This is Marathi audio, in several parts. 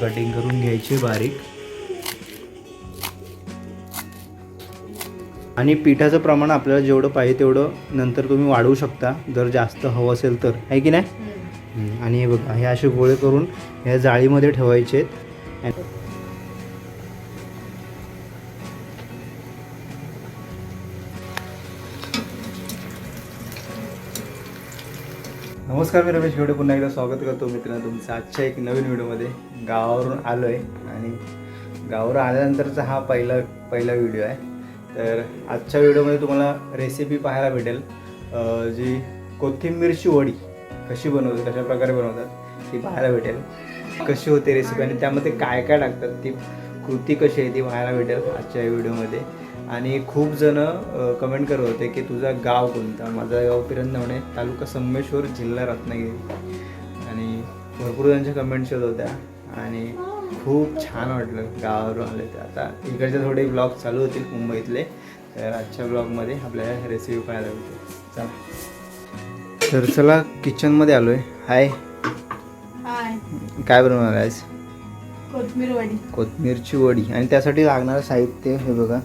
कटिंग करून घ्यायची बारीक. आणि पिठाचं प्रमाण आपल्याला जेवढं पाहिजे तेवढं नंतर तुम्ही वाढवू शकता. जर जास्त हवं असेल तर. आहे की नाही? आणि हे बघा हे असे गोळे करून ह्या जाळीमध्ये ठेवायचे आहेत नमस्कार मी रमेश घेवडे पुन्हा एकदा स्वागत करतो मित्रांनो तुमचं आजच्या एक नवीन व्हिडिओमध्ये. गावावरून आलो आहे आणि गावावरून आल्यानंतरचा हा पहिला पहिला व्हिडिओ आहे. तर आजच्या व्हिडिओमध्ये तुम्हाला रेसिपी पाहायला भेटेल. जी कोथिंबीरची वडी कशी बनवते कशा प्रकारे बनवतात ती पाहायला भेटेल. कशी होते रेसिपी आणि त्यामध्ये काय काय टाकतात ती कृती कशी आहे ती पाहायला भेटेल आजच्या व्हिडिओमध्ये. आणि खूप जण कमेंट करत होते की तुझा गाव कोणता? माझा गाव पिरंदवणे तालुका संगमेश्वर जिल्हा रत्नागिरी. आणि भरपूर जणांच्या कमेंट्स येत होत्या. आणि खूप छान वाटलं गावावरून आले ते. आता इकडचे थोडे ब्लॉग चालू होतील मुंबईतले. तर आजच्या ब्लॉगमध्ये आपल्याला रेसिपी पाहायला भेटेल चला. तर चला किचनमध्ये आलो आहे हाय हाय काय बनवणार आहे आज कोथमीर वडी. कोथिंबीरची वडी. आणि त्यासाठी लागणारं साहित्य हे बघा.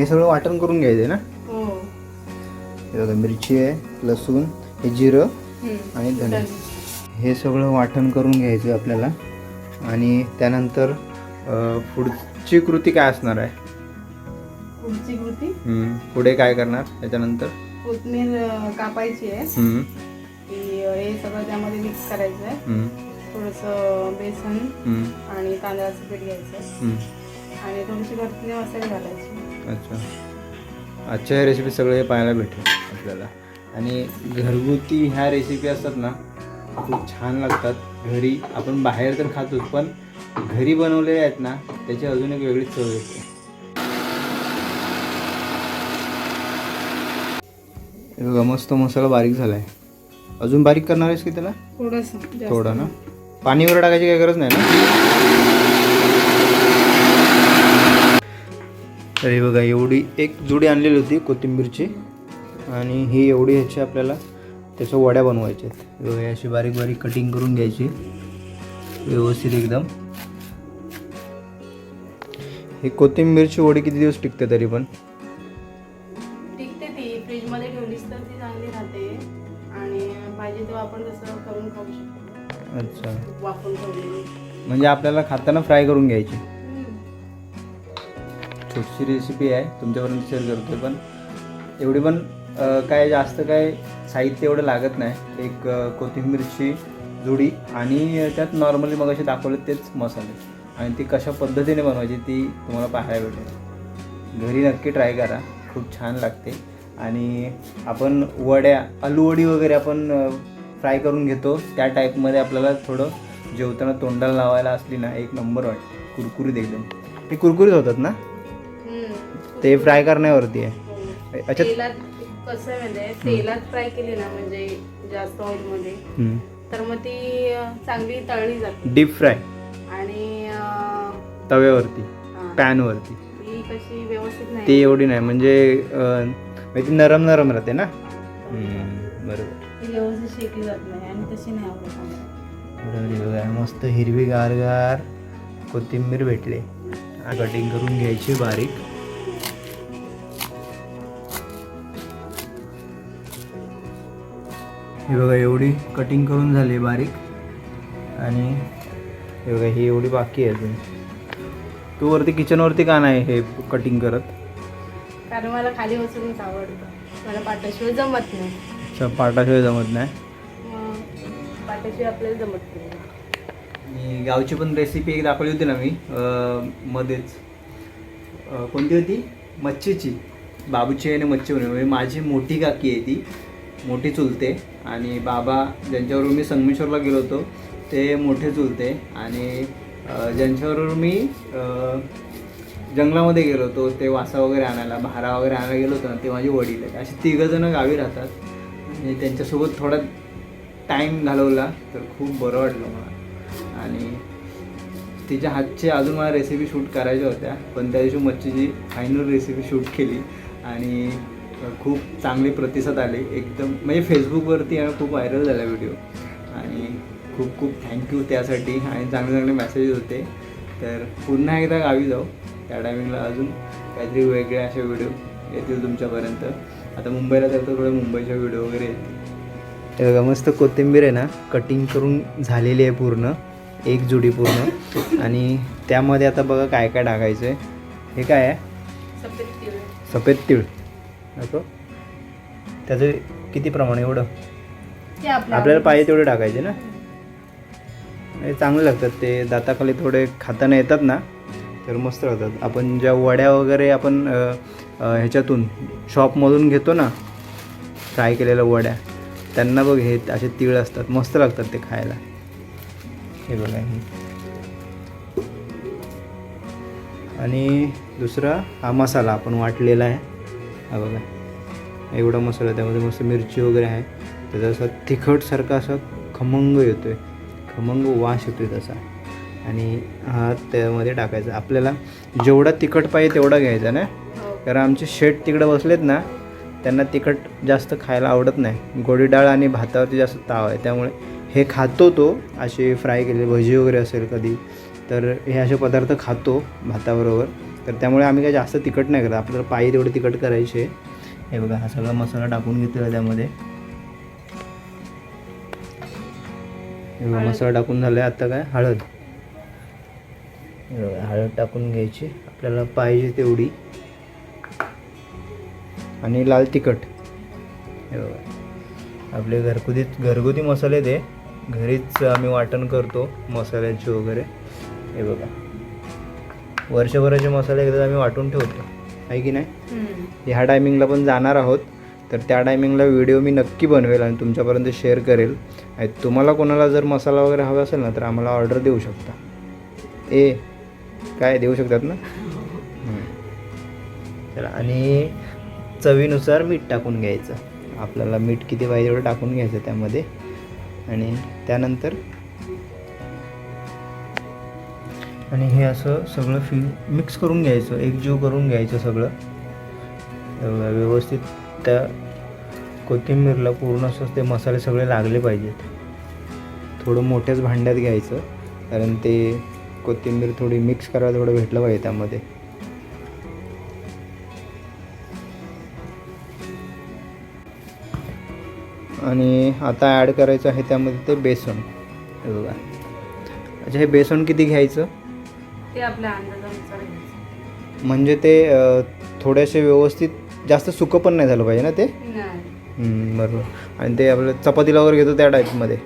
हे सगळं वाटण करून घ्यायचं ना? हो. हे बघा मिरची आहे लसूण हे जिरं. आणि धने. हे सगळं वाटण करून घ्यायचं आपल्याला. आणि त्यानंतर पुढची कृती काय असणार आहे? पुढची कृती? पुढे काय करणार? त्याच्यानंतर? कोथमीर कापायची आहे. हे सगळं त्यामध्ये मिक्स करायचं आहे. थोडंसं बेसन आणि तांदळाचं पीठ घ्यायचं. आणि थोडीशी भरतीने मसाले घालायचे. अच्छा. आजच्या ह्या रेसिपी सगळं पाहायला भेटेल आपल्याला. आणि घरगुती ह्या रेसिपी असतात ना खूप छान लागतात. घरी आपण बाहेर तर खातोच पण घरी बनवलेल्या आहेत ना त्याची अजून एक वेगळीच चव येते. बघा मस्त मसाला बारीक झाला आहे अजून बारीक करणार आहेस की त्याला? थोडं ना. पाणी वगैरे टाकायची काही गरज नाही ना? तर हे बघा एवढी एक जुडी आणलेली होती कोथिंबीरची. आणि ही एवढी ह्याची आपल्याला त्याच्या वड्या बनवायच्या आहेत. बघा, अशी बारीक बारीक कटिंग करून घ्यायची. व्यवस्थित एकदम. ही कोथिंबीरची वडी किती दिवस टिकते तरी पण? टिकते ती. फ्रीजमध्ये ठेवलीस तर ती चांगली राहते. आणि पाहिजे तेव्हा आपण तसं करून खाऊ शकतो. अच्छा. म्हणजे आपल्याला खाताना फ्राय करून घ्यायची. छोटीशी रेसिपी आहे. तुमच्यापर्यंत शेअर करतो पण एवढी पण काय जास्त काय साहित्य एवढं लागत नाही. एक कोथिंबीरची जुडी आणि त्यात नॉर्मली मग असे दाखवले तेच मसाले. आणि ती कशा पद्धतीने बनवायची ती तुम्हाला पाहायला भेटेल. घरी नक्की ट्राय करा. खूप छान लागते. आणि आपण वड्या आलू वडी वगैरे आपण फ्राय करून घेतो. त्या टाईपमध्ये आपल्याला थोडं जेवताना तोंडाला लावायला असली ना एक नंबर वाटते. कुरकुरीत एकदम. ते कुरकुरीत होतात ना? ते फ्राय करण्यावरती आहे. अच्छा. तेलात कसं म्हणजे तेलात फ्राय केली ना म्हणजे जास्त हम्म. तर मग ती अं, चांगली तळली जाते. डीप फ्राय आणि अं, तव्यावरती हा, पॅनवरती ती कशी व्यवस्थित नाही. ती एवढी नाही म्हणजे अं, म्हणजे ती नरम नरम राहते ना. हम्म, बरोबर. ती व्यवस्थित शेकली जात नाही आणि तशी नाही आवडत आम्हाला. बरोबर आहे बघा मस्त हिरवी गारगार कोथिंबीर भेटले. कटिंग करून घ्यायची बारीक. हे बघा एवढी कटिंग करून झाली बारीक. आणि हे बघा ही एवढी बाकी आहे अजून. तू वरती किचनवरती का नाही हे कटिंग करत? कारण मला खाली बसूनच आवडतं. मला पाटाशिवाय जमत नाही. अच्छा पाटाशिवाय जमत नाही? मग पाटाशिवाय आपल्याला जमत नाही. आणि गावची पण रेसिपी एक दाखवली होती ना मी अं, मध्येच. अं, कोणती होती? मच्छीची. बाबूची आणि मच्छी बनवली. म्हणजे माझी मोठी काकी आहे ती. मोठी चुलते आणि बाबा ज्यांच्याबरोबर मी संगमेश्वरला गेलो होतो ते मोठे चुलते आणि ज्यांच्यावरून ज्यांच्याबरोबर मी जंगलामध्ये गेलो होतो ते वासा वगैरे आणायला भारा वगैरे आणायला गेलो होतो ना ते माझे वडील आहेत. असे तिघंजणं गावी राहतात. आणि त्यांच्यासोबत थोडा टाईम घालवला तर खूप बरं वाटलं मला. आणि तिच्या हातचे अजून मला रेसिपी शूट करायच्या होत्या पण त्या दिवशी मच्छीची फायनल रेसिपी शूट केली. आणि खूप चांगले प्रतिसाद आले. एकदम म्हणजे फेसबुकवरती खूप व्हायरल झाला व्हिडिओ आणि खूप खूप थँक्यू त्यासाठी. आणि चांगले चांगले मेसेजेस होते. तर पुन्हा एकदा गावी जाऊ. त्या टायमिंगला अजून काहीतरी वेगळे असे व्हिडिओ येतील तुमच्यापर्यंत. आता मुंबईला तर थोडे मुंबईचे व्हिडिओ वगैरे येतील. हे बघा मस्त कोथिंबीर आहे ना कटिंग करून झालेली आहे पूर्ण. एक जुडी पूर्ण. आणि त्यामध्ये आता बघा काय काय टाकायचं आहे हे काय आहे? सफेद तीळ. सफेद तीळ. नको त्याचं किती प्रमाण एवढं? आपल्याला पाहिजे तेवढे टाकायचे ना? चांगले लागतात ते. दाताखाली थोडे खाताना येतात ना तर मस्त लागतात आपण ज्या वड्या वगैरे आपण ह्याच्यातून शॉपमधून घेतो ना फ्राय केलेल्या वड्या त्यांना बघ हे असे तीळ असतात. मस्त लागतात ते खायला. हे बघा. आणि दुसरा हा मसाला आपण वाटलेला आहे. हा बघा. एवढा मसाला त्यामध्ये मस्त मिरची वगैरे आहे. त्याचा असा तिखटसारखा असा खमंग येतो आहे खमंग वास येतो आहे तसा आणि हा त्यामध्ये टाकायचा. आपल्याला जेवढा तिखट पाहिजे तेवढा घ्यायचा ना? कारण आमचे शेट तिकडे बसलेत ना त्यांना तिखट जास्त खायला आवडत नाही. गोडी डाळ आणि भातावरती जास्त ताव आहे. त्यामुळे हे खातो तो असे फ्राय केलेले भजी वगैरे असेल कधी तर हे असे पदार्थ खातो भाताबरोबर. तर त्यामुळे आम्ही काही जास्त तिखट नाही करत. आपल्याला पायी तेवढे तिखट करायचे. हे बघा हा सगळा मसाला टाकून घेतलेला त्यामध्ये. हे मसाला टाकून झाला आता काय? हळद. हळद टाकून घ्यायची. आपल्याला पाहिजे तेवढी. आणि लाल तिखट. हे बघा. आपले घरगुती घरगुती मसाले ते. घरीच आम्ही वाटण करतो मसाल्याचे वगैरे. हे बघा. वर्षभराचे मसाले एकदा आम्ही वाटून ठेवतो. आहे की नाही. ह्या टायमिंगला पण जाणार आहोत. तर त्या टायमिंगला व्हिडिओ मी नक्की बनवेल आणि तुमच्यापर्यंत शेअर करेल. आणि तुम्हाला कोणाला जर मसाला वगैरे हवा असेल ना तर आम्हाला ऑर्डर देऊ शकता. ए काय देऊ शकतात ना. चला आणि चवीनुसार मीठ टाकून घ्यायचं. आपल्याला मीठ किती पाहिजे एवढं टाकून घ्यायचं त्यामध्ये. आणि त्यानंतर आणि हे असं सगळं फि मिक्स करून घ्यायचं एकजीव करून घ्यायचं सगळं. व्यवस्थित त्या कोथिंबीरला पूर्ण असं ते मसाले सगळे लागले पाहिजेत. थोडं मोठ्याच भांड्यात घ्यायचं कारण ते कोथिंबीर थोडी मिक्स करायला थोडं भेटलं पाहिजे त्यामध्ये. आणि आता ॲड करायचं आहे त्यामध्ये ते बेसन. हे बघा. अच्छा हे बेसन किती घ्यायचं? ते आपल्या अंदाजानुसार घ्यायचं. म्हणजे ते अ, थोडेसे व्यवस्थित जास्त सुकं पण नाही झालं पाहिजे ना ते? नाही. हम्म, बरोबर. आणि ते आपलं चपातीला वगैरे घेतो त्या टाईपमध्ये?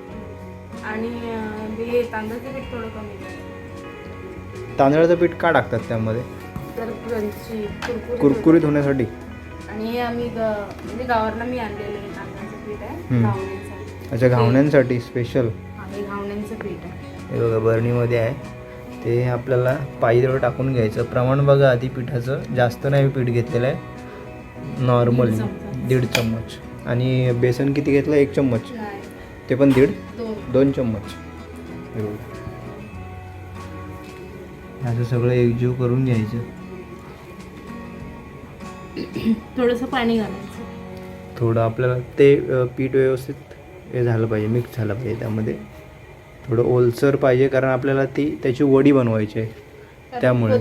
आणि अं, हे तांदळाचं पीठ थोडं कमी घ्यायचं तांदळाचं पीठ का टाकतात त्यामध्ये? तर क्रंची कुरकुरीत कुरकुरीत होण्यासाठी. आणि हे आम्ही ग म्हणजे गावाला मी आणलेलं आहे तांदळाचं पीठ आहे हम्म. घावण्यांसाठी. अच्छा घावण्यांसाठी स्पेशल घावण्यांचं पीठ आहे. हे बघा बरणीमध्ये आहे. ते आपल्याला पाहिजे तेवढं टाकून घ्यायचं. प्रमाण बघा आधी पिठाचं. जास्त नाही पीठ घेतलेलं आहे. नॉर्मल दीड चम्मच आणि बेसन किती घेतलं? एक चम्मच ते पण दीड? दोन. चम्मच. असं सगळं एकजीव करून घ्यायचं. थोडंसं पाणी घालायचं. थोडं आपल्याला ते पीठ व्यवस्थित हे झालं पाहिजे मिक्स झालं पाहिजे त्यामध्ये. थोडं ओलसर पाहिजे कारण आपल्याला ती त्याची वडी बनवायची आहे. त्यामुळे.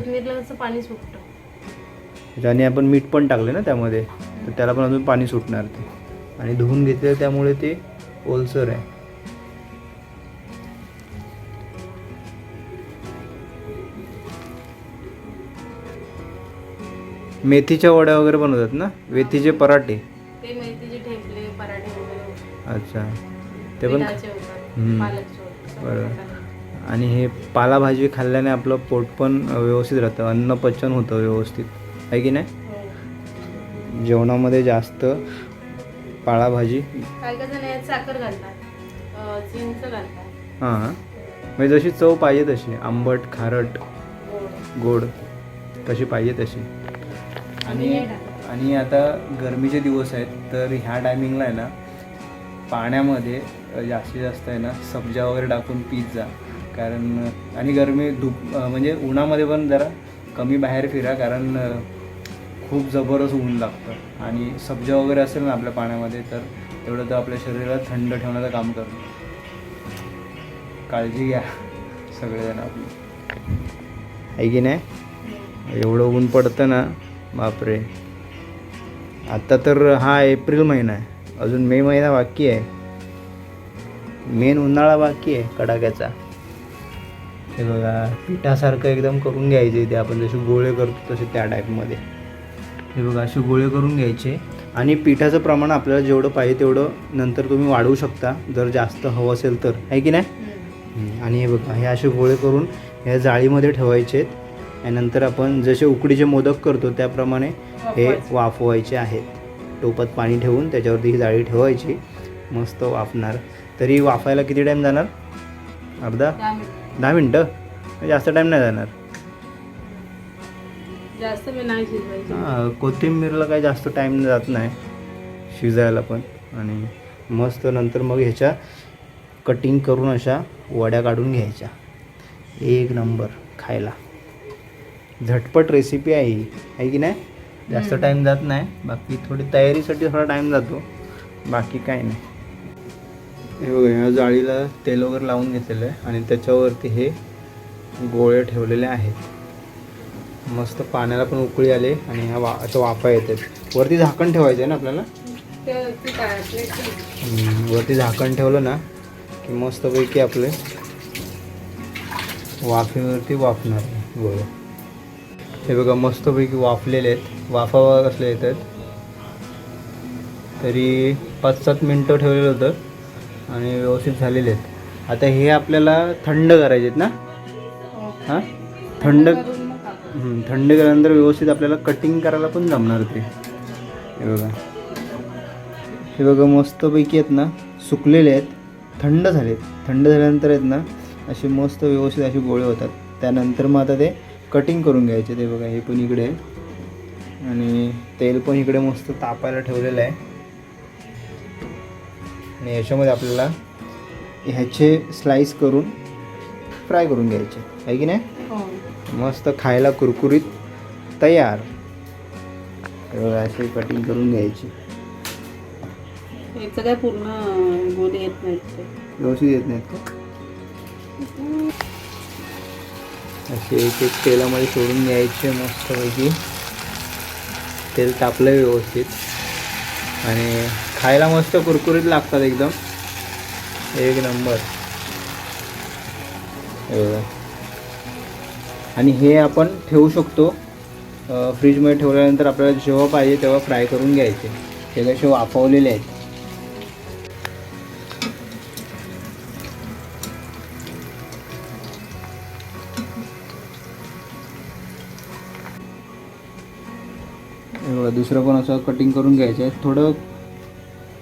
पाणी सुटतं. ज्याने आपण मीठ पण टाकले ना त्यामध्ये तर त्याला पण अजून पाणी सुटणार ते. आणि धुवून घेतले त्यामुळे ते ओलसर आहे. मेथीच्या वड्या वगैरे बनवतात ना? मेथीचे पराठे. अच्छा. ते पण आणि हे पालाभाजी खाल्ल्याने आपलं पोट पण व्यवस्थित राहतं अन्न पचन होतं व्यवस्थित. आहे की नाही. जेवणामध्ये जास्त साखर घालतात घालतात. हां म्हणजे जशी चव पाहिजे तशी आंबट खारट गोड कशी पाहिजे तशी. आणि. आणि आता गरमीचे दिवस आहेत तर ह्या टायमिंगला आहे ना पाण्यामध्ये जास्तीत जास्त आहे ना सब्जा वगैरे टाकून पीत जा. कारण आणि गरमी धूप म्हणजे उन्हामध्ये पण जरा कमी बाहेर फिरा कारण खूप जबरदस्त ऊन लागतं. आणि सब्जा वगैरे असेल ना आपल्या पाण्यामध्ये तर तेवढं तर आपल्या शरीराला थंड ठेवण्याचं काम करतं. काळजी घ्या सगळेजण आपली. आहे की नाही? एवढं ऊन पडतं ना बापरे. आता तर हा एप्रिल महिना आहे. अजून मे महिना बाकी आहे. मेन उन्हाळा बाकी आहे कडाक्याचा. हे बघा पिठासारखं एकदम करून घ्यायचे ते आपण जसे गोळे करतो तसे त्या टाईपमध्ये हे बघा असे गोळे करून घ्यायचे. आणि पिठाचं प्रमाण आपल्याला जेवढं पाहिजे तेवढं नंतर तुम्ही वाढवू शकता. जर जास्त हवं असेल तर. आहे की नाही? आणि हे बघा हे असे गोळे करून ह्या जाळीमध्ये ठेवायचे आहेत. आणि नंतर आपण जसे उकडीचे मोदक करतो त्याप्रमाणे हे. वाफवायचे आहेत. टोपात पाणी ठेवून त्याच्यावरती ही जाळी ठेवायची. मस्त वाफणार. तरी वाफायला किती टाईम जाणार? अर्धा? दहा मिनिट. जास्त टाईम नाही जाणार. जास्त हां कोथिंबीरला काही जास्त टाईम जात नाही. शिजायला पण. आणि मस्त नंतर मग ह्याच्या कटिंग करून अशा वड्या काढून घ्यायच्या. एक नंबर खायला. झटपट रेसिपी आहे ही. आहे की नाही? जास्त. टाईम जात नाही. बाकी थोडी तयारीसाठी थोडा टाईम जातो. बाकी काय नाही. हे बघा ह्या जाळीला तेल वगैरे लावून घेतलेलं आहे आणि त्याच्यावरती हे गोळे ठेवलेले आहेत. मस्त पाण्याला पण उकळी आले आणि ह्या वा अशा वाफा येतात. वरती झाकण ठेवायचं आहे ना आपल्याला? वरती झाकण ठेवलं ना की मस्तपैकी आपले वाफेवरती वाफणार गोळे हे बघा मस्तपैकी वाफलेले आहेत. वाफावा कसले येतात तरी पाच सात मिनटं ठेवलेलं होतं आणि व्यवस्थित झालेले आहेत. आता हे आपल्याला थंड करायचे आहेत ना? हां? थंड थंड केल्यानंतर व्यवस्थित आपल्याला कटिंग करायला पण जमणार ते. हे बघा. हे बघा मस्तपैकी आहेत ना? सुकलेले आहेत. थंड झालेत. थंड झाल्यानंतर आहेत ना असे मस्त व्यवस्थित असे गोळे होतात. त्यानंतर मग आता ते कटिंग करून घ्यायचे ते बघा हे पण इकडे आहे. आणि तेल पण इकडे मस्त तापायला ठेवलेलं आहे. आणि याच्यामध्ये आपल्याला ह्याचे स्लाईस करून फ्राय करून घ्यायचे. आहे की नाही? हो. मस्त खायला कुरकुरीत तयार. बघा, अशी कटिंग करून घ्यायची. याचं काय पूर्ण गोली येत नाहीत व्यवस्थित येत नाहीत का? असे एक एक तेलामध्ये सोडून घ्यायचे मस्तपैकी. तेल तापलं व्यवस्थित. आणि खायला मस्त कुरकुरीत लागतात एकदम. एक नंबर. आणि हे आपण ठेवू शकतो. फ्रीजमध्ये ठेवल्यानंतर आपल्याला जेव्हा पाहिजे तेव्हा फ्राय करून घ्यायचे. हे कसे वाफवलेले आहेत. हे बघा, दुसरं पण असं कटिंग करून घ्यायचं आहे थोडं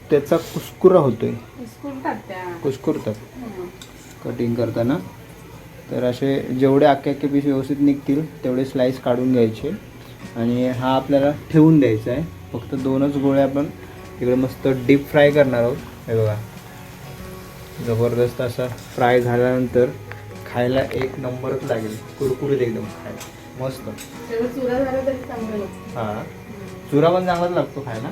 त्याचा कुस्कुरा होतोय. कुस्कुरतात कटिंग करताना. तर असे जेवढे अख्खे अख्खे पीस व्यवस्थित निघतील तेवढे स्लाईस काढून घ्यायचे. आणि हा आपल्याला ठेवून द्यायचा आहे. फक्त दोनच गोळे आपण इकडे मस्त डीप फ्राय करणार आहोत. हे बघा. जबरदस्त असा फ्राय झाल्यानंतर खायला एक नंबरच लागेल. कुरकुरीत एकदम खायला. मस्त. हां. चुरा पण चांगलाच लागतो खायला.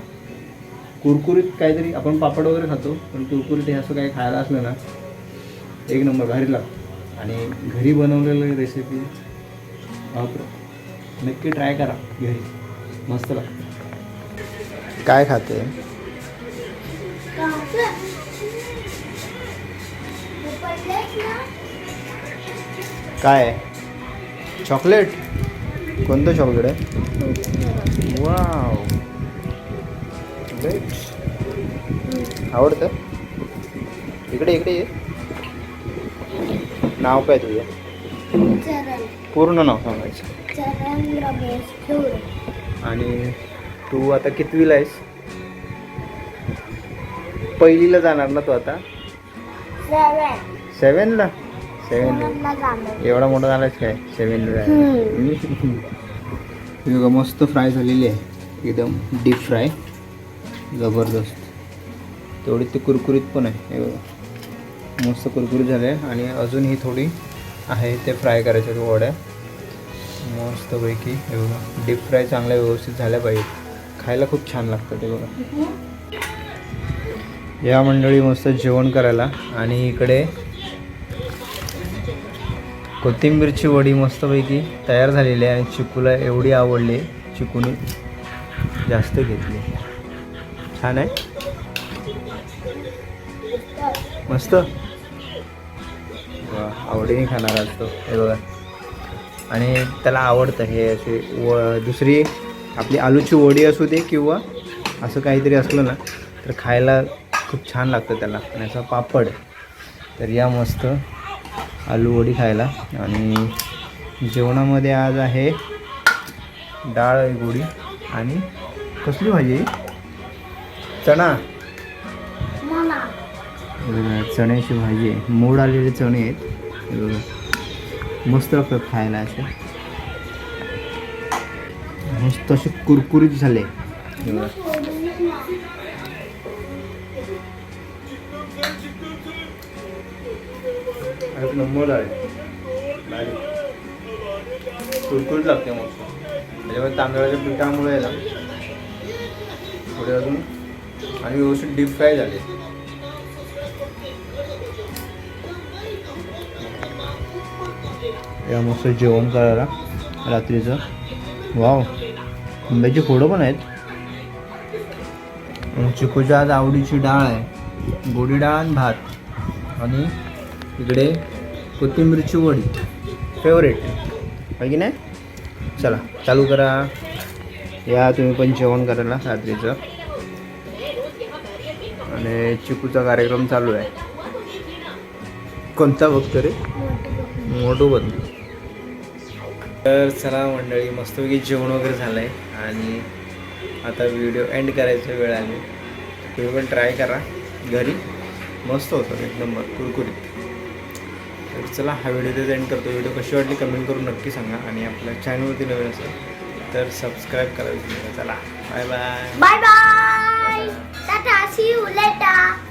कुरकुरीत काहीतरी आपण पापड वगैरे खातो पण कुरकुरीत हे असं काही खायला असलं ना एक नंबर भारी लागतो. आणि घरी बनवलेलं रेसिपी वापर नक्की ट्राय करा घरी. मस्त लागतं. काय खाते? काय? चॉकलेट? कोणतं चॉकलेट आहे वाव. आवडतं? इकडे इकडे ये. नाव काय तुझं? चरण. पूर्ण नाव सांगायचं. आणि तू आता कितवीला आहेस? पहिलीला जाणार ना तू आता? सेवन सेवनला सेवन एवढा मोठा झालाच काय सेव्हन हे बघा मस्त फ्राय झालेली आहे. एकदम डीप फ्राय. जबरदस्त. तेवढी ते कुरकुरीत पण आहे हे बघा. मस्त कुरकुरीत झाले आणि अजून ही थोडी आहे ते फ्राय करायच्या वड्या मस्तपैकी हे बघा. डीप फ्राय चांगल्या व्यवस्थित झाल्या पाहिजेत. खायला खूप छान लागतं ते बघा. या मंडळी मस्त जेवण करायला. आणि इकडे कोथिंबीरची वडी मस्तपैकी तयार झालेली आहे. आणि चिकूला एवढी आवडली चिकूने जास्त घेतली. छान आहे? मस्त? वा आवडीने खाणार असतो हे बघा. आणि त्याला आवडतं हे असे व दुसरी आपली आलूची वडी असू दे किंवा असं काहीतरी असलं ना तर खायला खूप छान लागतं त्याला. आणि असा पापड. तर या मस्त. आलू वडी खायला. आणि जेवणामध्ये आज आहे डाळ गोडी. आणि कसली भाजी आहे? चणा. चण्याची भाजी आहे. मोड आलेले चणे आहेत. मस्त लागतात खायला असे. मस्त असे कुरकुरीत झाले. एक नंबर आहे. कुरकुरीत लागते मस्त. त्याच्यामध्ये तांदळाच्या पिठामुळे आहे ना. थोडे अजून. आणि व्यवस्थित डीप फ्राय झाले. या मस्त जेवण करायला रात्रीचं. वाव. आंब्याची फोडं पण आहेत. चिकूच्या आज आवडीची डाळ आहे. गोडी डाळ आणि भात. आणि इकडे कोथिंबीरची वडी. फेवरेट आहे की नाही? चला चालू करा. या तुम्ही पण जेवण करायला रात्रीचं. आणि चिकूचा कार्यक्रम चालू आहे. कोणता बघतो रे मोठू बंद तर चला मंडळी मस्तपैकी जेवण वगैरे झालं आहे आणि आता व्हिडिओ एंड करायचा वेळ आली. तुम्ही पण ट्राय करा. घरी. मस्त होतं एक नंबर कुरकुरीत तर चला हा व्हिडिओ ते एंड करतो. व्हिडिओ कशी वाटली कमेंट करून नक्की सांगा आणि आपल्या चॅनलवरती नवीन असेल तर सबस्क्राईब करायला चला bye bye bye bye tata see you later